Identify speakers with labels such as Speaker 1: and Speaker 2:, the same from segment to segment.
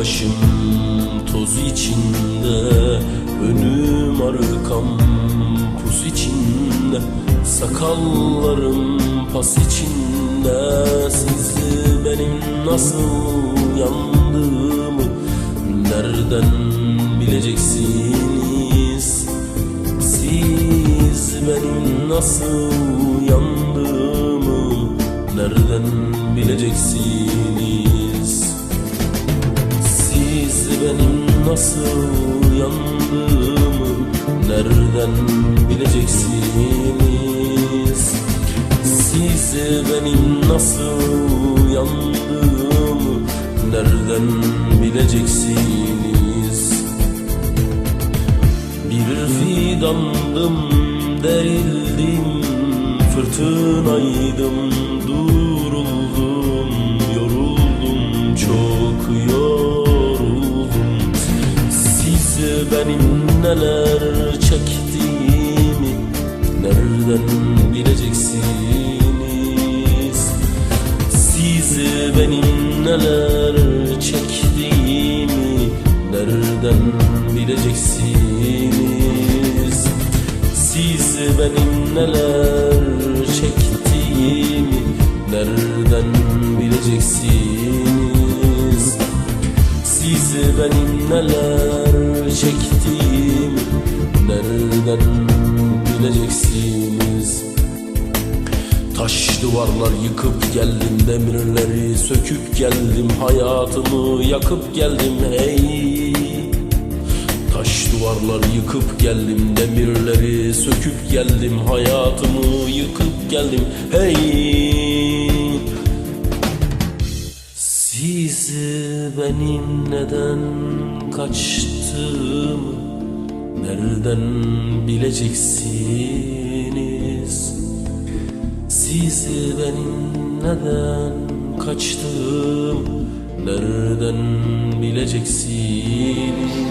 Speaker 1: başım toz içinde Önüm arkam pus içinde Sakallarım pas içinde Sizi benim nasıl yandığımı Nereden bileceksiniz? Siz benim nasıl yandığımı Nereden bileceksiniz? Benim nasıl yandığımı Nereden bileceksiniz? Siz benim nasıl yandığımı Nereden bileceksiniz? Bir fidandım derildim Fırtınaydım bileceksiniz Siz benim neler çektiğimi Nereden bileceksiniz? Siz benim neler çektiğimi Nereden bileceksiniz? Taş duvarlar yıkıp geldim demirleri söküp geldim hayatımı yakıp geldim hey Taş duvarlar yıkıp geldim demirleri söküp geldim hayatımı yıkıp geldim. Hey! Siz benim neden kaçtığımı nereden bileceksiniz? Siz benim neden kaçtığım nereden bileceksiniz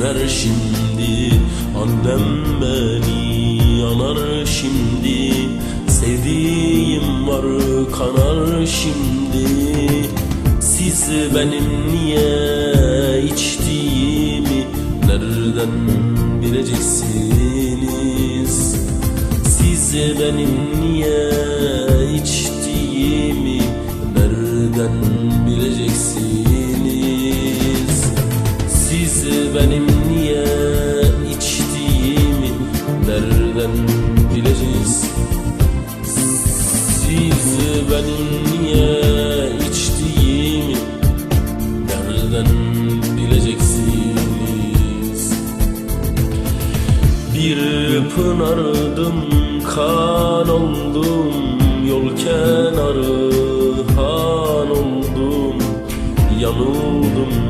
Speaker 1: söner şimdi Annem beni yanar şimdi. Sevdiğim var kanar şimdi. Siz benim niye içtiğimi Nereden bileceksiniz? Siz benim niye içtiğimi Nereden bileceksiniz benim niye içtiğimi Nereden bileceğiz? Siz benim niye içtiğimi Nereden bileceksiniz? Bir pınardım kan oldum Yol kenarı han oldum Yanıldım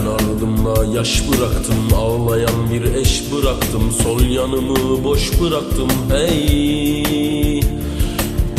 Speaker 1: Ben ardımda yaş bıraktım. Ağlayan bir eş bıraktım. Sol yanımı boş bıraktım. Hey!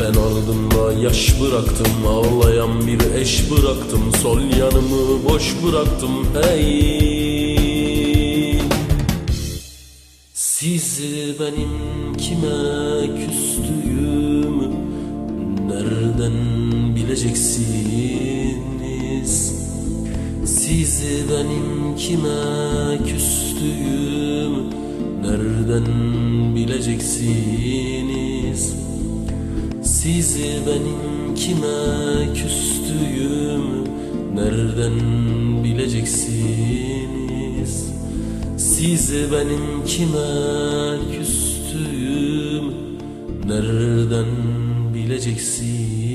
Speaker 1: Ben ardımda yaş bıraktım. Ağlayan bir eş bıraktım. Sol yanımı boş bıraktım. Hey! Siz benim kime küstüğümü Nereden bileceksiniz Sizi benim kime küstüğüm Nereden bileceksiniz? Sizi benim kime küstüğüm Nereden bileceksiniz? Sizi benim kime küstüğüm Nereden bileceksiniz